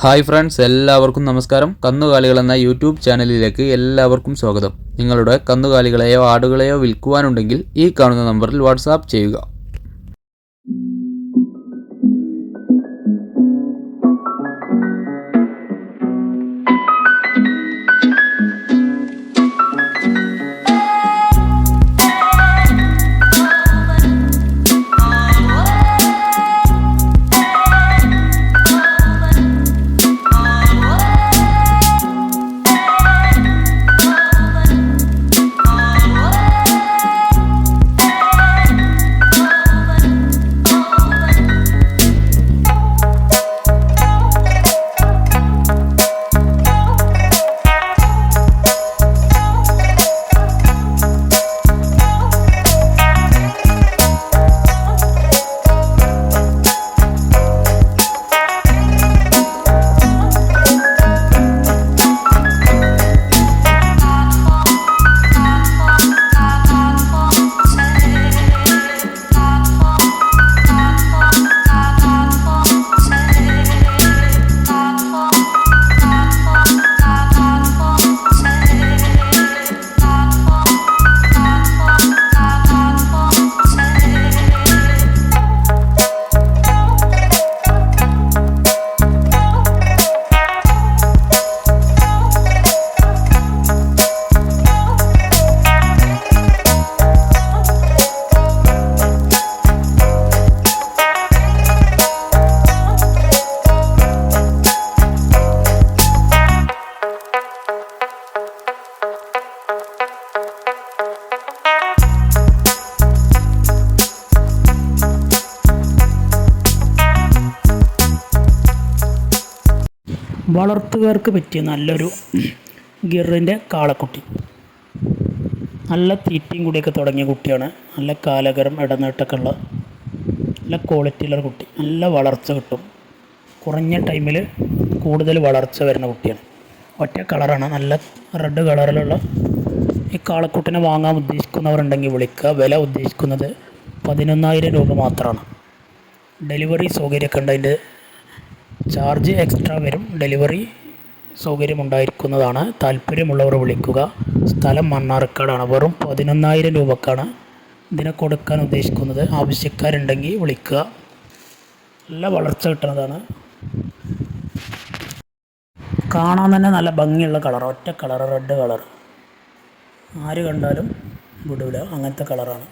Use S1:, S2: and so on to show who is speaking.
S1: Hi friends എല്ലാവർക്കും നമസ്കാരം. കന്നുകാലികൾ എന്ന യൂട്യൂബ് ചാനലിലേക്ക് എല്ലാവർക്കും സ്വാഗതം. നിങ്ങളുടെ കന്നുകാലികളെയോ ആടുകളെയോ വിൽക്കുവാനുണ്ടെങ്കിൽ ഈ കാണുന്ന നമ്പറിൽ വാട്സാപ്പ് ചെയ്യുക.
S2: വളർത്തുകാർക്ക് പറ്റിയ നല്ലൊരു ഗിറിന്റെ കാളക്കുട്ടി. നല്ല തീറ്റയും കൂടിയൊക്കെ തുടങ്ങിയ കുട്ടിയാണ്. നല്ല കാലകരം ഇടനീട്ടൊക്കെ ഉള്ള നല്ല ക്വാളിറ്റിയുള്ള കുട്ടി. നല്ല വളർച്ച കിട്ടും. കുറഞ്ഞ ടൈമിൽ കൂടുതൽ വളർച്ച വരുന്ന കുട്ടിയാണ്. ഒറ്റ കളറാണ്. നല്ല റെഡ് കളറിലുള്ള ഈ കാളക്കുട്ടിനെ വാങ്ങാൻ ഉദ്ദേശിക്കുന്നവരുണ്ടെങ്കിൽ വിളിക്കുക. വില ഉദ്ദേശിക്കുന്നത് പതിനൊന്നായിരം രൂപ മാത്രമാണ്. ഡെലിവറി സൗകര്യമൊക്കെ ഉണ്ട് അതിന്റെ ചാർജ് എക്സ്ട്രാ വരും ഡെലിവറി സൗകര്യം ഉണ്ടായിരിക്കുന്നതാണ് താല്പര്യമുള്ളവർ വിളിക്കുക. സ്ഥലം മണ്ണാർക്കാടാണ്. വെറും പതിനൊന്നായിരം രൂപക്കാണ് ഇതിനെ കൊടുക്കാൻ ഉദ്ദേശിക്കുന്നത്. ആവശ്യക്കാരുണ്ടെങ്കിൽ വിളിക്കുക. നല്ല വളർച്ച കിട്ടുന്നതാണ്. കാണാൻ തന്നെ നല്ല ഭംഗിയുള്ള കളർ. ഒറ്റ കളർ റെഡ് കളർ ആര് കണ്ടാലും വിടൂല. അങ്ങനത്തെ കളറാണ്.